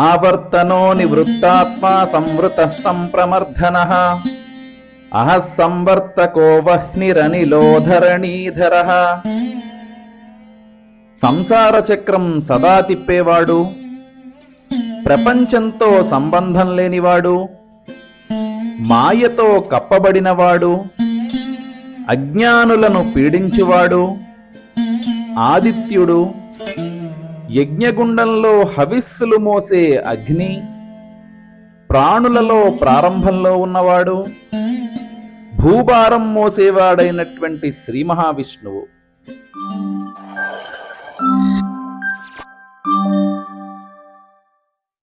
ఆవర్తనో నివృత్తాత్మా సంవృత సంప్రమర్ధన అహ సంవర్తకో వహ్నిరనిలోధరణీధర సంసార చక్రం సదా తిప్పేవాడు ప్రపంచంతో సంబంధం లేనివాడు మాయతో కప్పబడినవాడు అజ్ఞానులను పీడించువాడు ఆదిత్యుడు యజ్ఞగుండంలో హవిస్సులు మోసే అగ్ని ప్రాణులలో ప్రారంభంలో ఉన్నవాడు భూభారం మోసేవాడైనటువంటి శ్రీ మహావిష్ణువు.